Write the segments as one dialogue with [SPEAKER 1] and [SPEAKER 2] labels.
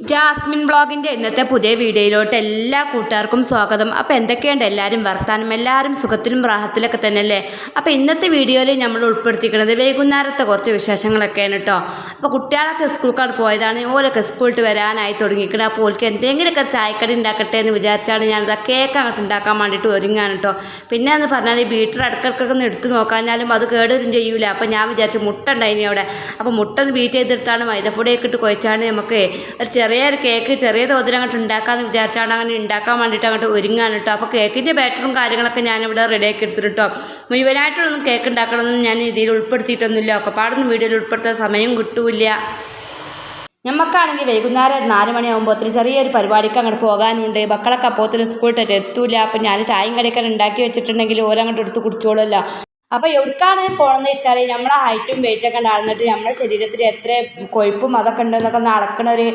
[SPEAKER 1] Jasmine ബ്ലോഗിന്റെ ഇന്നത്തെ പുതിയ വീഡിയോയിലോട്ട് എല്ലാ കൂട്ടുകാർക്കും സ്വാഗതം. അപ്പോൾ എന്തൊക്കെയുണ്ട്? എല്ലാവരും വർത്താനം എല്ലാവരും സുഖത്തിലും റാഹത്തിലൊക്കെ തന്നെയല്ലേ? അപ്പോൾ ഇന്നത്തെ വീഡിയോയിൽ നമ്മൾ ഉൾപ്പെടുത്തിക്കുന്നത് വൈകുന്നേരത്തെ കുറച്ച് വിശേഷങ്ങളൊക്കെയാണ് കേട്ടോ അപ്പോൾ കുട്ടികളൊക്കെ സ്കൂൾക്കാണ് പോയതാണ്. ഓരൊക്കെ സ്കൂളിട്ട് വരാനായി തുടങ്ങിക്കണം അപ്പോൾ ഓൾക്ക് എന്തെങ്കിലുമൊക്കെ ചായക്കടി ഉണ്ടാക്കട്ടെ എന്ന് വിചാരിച്ചാണ് ഞാനത് കേക്ക് അങ്ങോട്ട് ഉണ്ടാക്കാൻ വേണ്ടിയിട്ട് ഒരുങ്ങാണ് കേട്ടോ പിന്നെ എന്ന് പറഞ്ഞാൽ ഈ ബീറ്റർ ഇടയ്ക്കിടയ്ക്കൊക്കെ ഒന്ന് എടുത്ത് നോക്കാഞ്ഞാലും അത് കേടൊന്നും ചെയ്യൂല. അപ്പോൾ ഞാൻ വിചാരിച്ചു മുട്ട ഉണ്ടായിനി അവിടെ. അപ്പോൾ മുട്ട ഒന്ന് ബീറ്റ് ചെയ്തെടുത്താണ് മൈദപ്പൊടിയൊക്കെ ഇട്ട് കുഴച്ചാണ് നമുക്ക് ഒരു ചെറിയൊരു കേക്ക് ചെറിയ തോതിൽ അങ്ങോട്ട് ഉണ്ടാക്കാമെന്ന് വിചാരിച്ചാണ് അങ്ങനെ ഉണ്ടാക്കാൻ വേണ്ടിയിട്ട് അങ്ങോട്ട് ഒരുങ്ങാൻ കേട്ടോ. അപ്പോൾ കേക്കിന്റെ ബാറ്ററും കാര്യങ്ങളൊക്കെ ഞാനിവിടെ റെഡിയാക്കി എടുത്തിട്ട് കേട്ടോ. മുഴുവനായിട്ടൊന്നും കേക്ക് ഉണ്ടാക്കണമെന്നും ഞാൻ ഇതിൽ ഉൾപ്പെടുത്തിയിട്ടൊന്നുമില്ല. ഒക്കെ പാടൊന്നും വീഡിയോയിൽ ഉൾപ്പെടുത്താൻ സമയം കിട്ടൂല ഞമ്മക്കാണെങ്കിൽ വൈകുന്നേരം നാല് ഒത്തിരി ചെറിയൊരു പരിപാടിക്ക് അങ്ങോട്ട് പോകാനുണ്ട്. മക്കളൊക്കെ അപ്പോഴത്തേന് സ്കൂളിൽ എത്തൂല. അപ്പം ഞാൻ ചായയും കടിയൊക്കെ ഉണ്ടാക്കി വെച്ചിട്ടുണ്ടെങ്കിൽ ഓരങ്ങോട്ട് എടുത്ത് കുടിച്ചോളല്ലോ അപ്പോൾ എവിടേക്കാണ് പോകണമെന്ന് വെച്ചാൽ നമ്മളെ ഹൈറ്റും വെയിറ്റൊക്കെ ഉണ്ടാകുന്നിട്ട് നമ്മുടെ ശരീരത്തിൽ എത്ര കൊഴുപ്പും അതൊക്കെ ഉണ്ടെന്നൊക്കെ ഒന്ന് ഒരു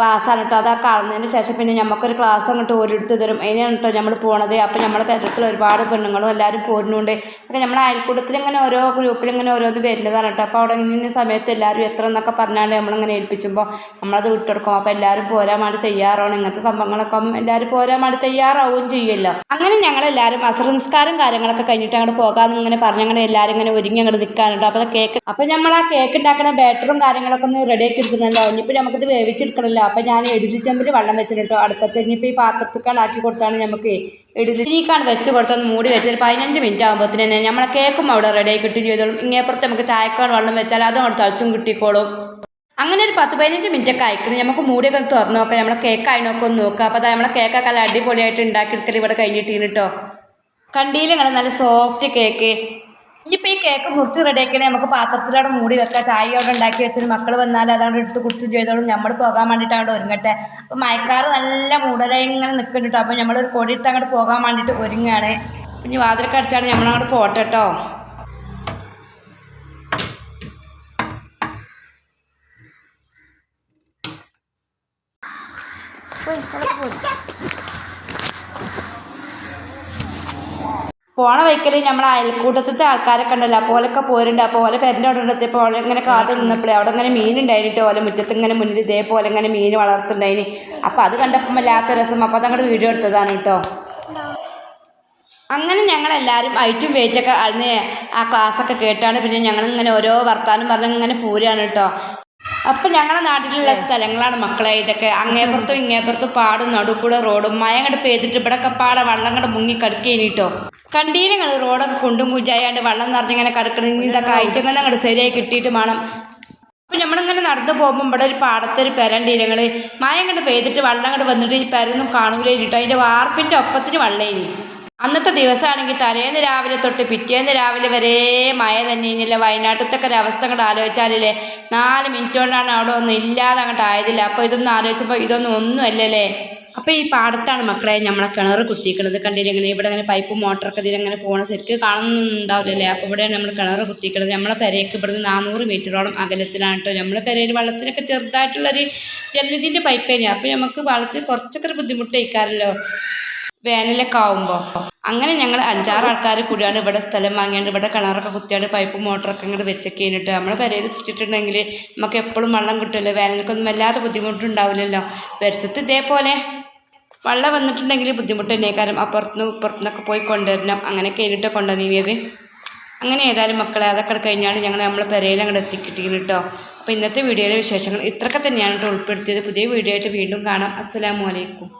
[SPEAKER 1] ക്ലാസ്സാണ് കേട്ടോ അതൊക്കെ കളഞ്ഞതിന് ശേഷം പിന്നെ നമുക്കൊരു ക്ലാസ് അങ്ങോട്ട് ഓരെടുത്ത് തരും. അതിനാണ് കേട്ടോ നമ്മൾ പോണത്. അപ്പം നമ്മുടെ പേരത്തിൽ ഒരുപാട് പെണ്ണുങ്ങളും എല്ലാവരും പോരുന്നുണ്ട്. അതൊക്കെ നമ്മുടെ അയൽക്കൂട്ടത്തിൽ ഇങ്ങനെ ഓരോ ഗ്രൂപ്പിൽ ഇങ്ങനെ ഓരോന്ന് വരുന്നതാണ് കേട്ടോ അപ്പോൾ അവിടെ ഇങ്ങനെ സമയത്ത് എല്ലാവരും എത്ര എന്നൊക്കെ പറഞ്ഞാണ്ട് നമ്മളിങ്ങനെ ഏൽപ്പിച്ചുമ്പോൾ നമ്മളത് വിട്ടെടുക്കും. അപ്പോൾ എല്ലാവരും പോരാൻ വേണ്ടി തയ്യാറാണ് ഇങ്ങനത്തെ സംഭവങ്ങളൊക്കെ എല്ലാവരും പോരാൻ വേണ്ടി തയ്യാറാവുകയും ചെയ്യുമല്ലോ അങ്ങനെ ഞങ്ങളെല്ലാവരും അസർ നിസ്കാരം കാര്യങ്ങളൊക്കെ കഴിഞ്ഞിട്ട് അങ്ങോട്ട് പോകാമെന്ന് ഇങ്ങനെ പറഞ്ഞ് അങ്ങനെ എല്ലാവരും ഇങ്ങനെ ഒരുങ്ങി അങ്ങോട്ട് നിൽക്കാനുണ്ട് അപ്പോൾ കേക്ക് അപ്പോൾ നമ്മൾ ആ കേക്ക് ഉണ്ടാക്കുന്ന ബാറ്ററും കാര്യങ്ങളൊക്കെ ഒന്ന് റെഡിയാക്കി എടുത്തിട്ടുണ്ടല്ലോ. ഇനിയിപ്പോൾ നമുക്കിത് വേവിച്ചെടുക്കണമല്ലോ അപ്പോൾ ഞാൻ ഇഡലി ചെമ്പിൽ വെള്ളം വെച്ചിട്ടോ അടുപ്പത്ത് ഇനിയിപ്പോൾ ഈ പാത്രത്തിക്കാണ് ആക്കി കൊടുത്താണ് നമുക്ക് ഇഡലിക്കാണ് വെച്ച് കൊടുത്തൊന്ന് മൂടി വെച്ച് ഒരു പതിനഞ്ച് മിനിറ്റ് ആകുമ്പോഴത്തേന് തന്നെ നമ്മളെ കേക്കും അവിടെ റെഡിയായി കിട്ടുകയും ചെയ്തോളും. ഇങ്ങേപ്പുറത്ത് നമുക്ക് ചായക്കാണ് വെള്ളം വെച്ചാൽ അതും അവിടെ തളിച്ചും കിട്ടിക്കോളും. അങ്ങനെ ഒരു പത്ത് പതിനഞ്ച് മിനിറ്റ് ഒക്കെ അയക്കണം നമുക്ക് മൂടിയൊക്കെ തുറന്ന് നോക്കാം. നമ്മളെ കേക്ക് ആയി നോക്കാം ഒന്ന് നോക്കാം. അപ്പോൾ അത് നമ്മളെ കേക്കൊക്കെ നല്ല അടിപൊളിയായിട്ട് ഉണ്ടാക്കിയെടുക്കൽ ഇവിടെ കഴിഞ്ഞിട്ട് കേട്ടോ കണ്ടിയിൽ നിങ്ങൾ നല്ല സോഫ്റ്റ് കേക്ക് ഇനിയിപ്പോൾ ഈ കേക്ക് മുറിച്ച് റെഡിയാക്കണേ നമുക്ക് പാത്രത്തിലവിടെ മൂടി വെക്കാം. ചായ അവിടെ ഉണ്ടാക്കി വെച്ചിട്ട് മക്കൾ വന്നാൽ അതവിടെ എടുത്ത് കുടിച്ചും ചെയ്തോളും. നമ്മൾ പോകാൻ വേണ്ടിയിട്ട് അവിടെ ഒരുങ്ങട്ടെ. അപ്പോൾ മയക്കാറ് നല്ല മൂടലായി ഇങ്ങനെ നിൽക്കുന്നുണ്ട് അപ്പോൾ നമ്മൾ കൊടി എടുത്ത് അങ്ങോട്ട് പോകാൻ വേണ്ടിയിട്ട് ഒരുങ്ങുകയാണ് ഇനി വാതിലൊക്കെ അടിച്ചാണ് നമ്മളങ്ങോട്ട് പോട്ടെ കേട്ടോ പോണ വൈക്കൽ നമ്മളെ അയൽക്കൂട്ടത്തിലത്തെ ആൾക്കാരൊക്കെ ഉണ്ടല്ലോ. അപ്പോലൊക്കെ പോരുണ്ട്. അപ്പോൾ ഓലെ പെരന്റെ അവിടെ എത്തിയപ്പോൾ ഓലെ ഇങ്ങനെ കാത്തു നിന്നപ്പോഴേ അവിടെ ഇങ്ങനെ മീൻ ഓല മുറ്റത്ത് ഇങ്ങനെ മുന്നിൽ ഇതേപോലെ ഇങ്ങനെ മീൻ വളർത്തുണ്ടായിന് അപ്പോൾ അത് കണ്ടപ്പോൾ വല്ലാത്ത രസം. അപ്പോൾ അതങ്ങോട്ട് വീഡിയോ എടുത്തതാണ് കേട്ടോ അങ്ങനെ ഞങ്ങളെല്ലാവരും ഐറ്റും വെയിറ്റൊക്കെ അന്ന് ആ ക്ലാസ്സൊക്കെ കേട്ടാണ്. പിന്നെ ഞങ്ങളിങ്ങനെ ഓരോ വർത്താനം പറഞ്ഞ് ഇങ്ങനെ പൂരാണ് കേട്ടോ അപ്പം ഞങ്ങളുടെ നാട്ടിലുള്ള സ്ഥലങ്ങളാണ് മക്കളെ. ഇതൊക്കെ അങ്ങേപ്പുറത്തും ഇങ്ങേപ്പുറത്തും പാടും നടുക്കൂടെ റോഡും മഴ അങ്ങോട്ട് ഇവിടെ ഇവിടെയൊക്കെ പാടെ വെള്ളം അങ്ങോട്ട് മുങ്ങി കടുക്കേനി കേട്ടോ കണ്ടീലങ്ങൾ റോഡൊക്കെ കുണ്ടും കുഞ്ചായാണ്ട് വെള്ളം നിറഞ്ഞിങ്ങനെ കിടക്കണം ഇതൊക്കെ അയച്ചങ്ങനെ അങ്ങോട്ട് ശരിയായി കിട്ടിയിട്ട് വേണം അപ്പം നമ്മളിങ്ങനെ നടന്നു പോകുമ്പോൾ ഇവിടെ ഒരു പാടത്തൊരു പെരണ്ടീലങ്ങൾ മഴ ഇങ്ങോട്ട് പെയ്തിട്ട് വെള്ളം അങ്ങോട്ട് വന്നിട്ട് ഈ പെരൊന്നും കാണൂലേ കേട്ടോ അതിന്റെ വാർപ്പിന്റെ ഒപ്പത്തിന് വെള്ളേനി അന്നത്തെ ദിവസമാണെങ്കിൽ തലേന്ന് രാവിലെ തൊട്ട് പിറ്റേന്ന് രാവിലെ വരെ മഴ തന്നെ ഇനിയില്ല. വയനാട്ടിലത്തെ ഒരു അവസ്ഥ അങ്ങോട്ട് ആലോചിച്ചാലല്ലേ. നാല് മിനിറ്റ് കൊണ്ടാണ് അവിടെ ഒന്നും ഇല്ലാതെ അങ്ങോട്ട് ആയതില്ല. അപ്പോൾ ഇതൊന്നും ആലോചിച്ചപ്പോൾ ഇതൊന്നും ഒന്നും അല്ലല്ലേ. അപ്പോൾ ഈ പാടത്താണ് മക്കളെ നമ്മളെ കിണർ കുത്തിക്കണത് ഇങ്ങനെ ഇവിടെ അങ്ങനെ പൈപ്പ് മോട്ടറൊക്കെ ഇതിലങ്ങനെ പോകണം ശരിക്കും കാണുന്നുണ്ടാവില്ലല്ലേ? അപ്പോൾ ഇവിടെ നമ്മൾ കിണർ കുത്തിക്കണത് നമ്മളെ പെരയ്ക്ക് ഇവിടുന്ന് നാനൂറ് മീറ്ററോളം അകലത്തിലാണ് കേട്ടോ നമ്മളെ പെരയിൽ വെള്ളത്തിനൊക്കെ ചെറുതായിട്ടുള്ളൊരു ജലനിധിന്റെ പൈപ്പ് തന്നെയാണ് അപ്പോൾ നമുക്ക് വെള്ളത്തിന് കുറച്ചൊക്കെ ഒരു ബുദ്ധിമുട്ട് കഴിക്കാറല്ലോ വേനലൊക്കെ ആവുമ്പോൾ അങ്ങനെ ഞങ്ങൾ അഞ്ചാറ് ആൾക്കാർ കൂടിയാണ് ഇവിടെ സ്ഥലം വാങ്ങിയാണ്ട് ഇവിടെ കിണറൊക്കെ കുത്തിയാണ്ട് പൈപ്പ് മോട്ടറൊക്കെ ഇങ്ങോട്ട് വെച്ചൊക്കെ കഴിഞ്ഞിട്ട് നമ്മൾ പെരയിൽ സൃഷ്ടിച്ചിട്ടുണ്ടെങ്കിൽ നമുക്ക് എപ്പോഴും വെള്ളം കിട്ടില്ല കിട്ടുമല്ലോ വേനൽക്കൊന്നും വല്ലാതെ ബുദ്ധിമുട്ടുണ്ടാവില്ലല്ലോ? പരിസരത്ത് ഇതേപോലെ വെള്ളം വന്നിട്ടുണ്ടെങ്കിൽ ബുദ്ധിമുട്ട് തന്നെ കാരണം അപ്പുറത്തുനിന്ന് ഇപ്പുറത്തുനിന്നൊക്കെ പോയി കൊണ്ടുവരണം. അങ്ങനെ കഴിഞ്ഞിട്ട് കൊണ്ടുവന്നിരുന്നത് അങ്ങനെ ഏതായാലും മക്കളെ അതൊക്കെ കഴിഞ്ഞാൽ ഞങ്ങൾ നമ്മളെ പെരയിൽ അങ്ങോട്ട് എത്തിക്കിട്ടിരുന്നു കേട്ടോ അപ്പോൾ ഇന്നത്തെ വീഡിയോയിലെ വിശേഷങ്ങൾ ഇത്രയൊക്കെ തന്നെയാണ് കേട്ടോ ഉൾപ്പെടുത്തിയത്. പുതിയ വീഡിയോ ആയിട്ട് വീണ്ടും കാണാം. അസ്സലാമു അലൈക്കും.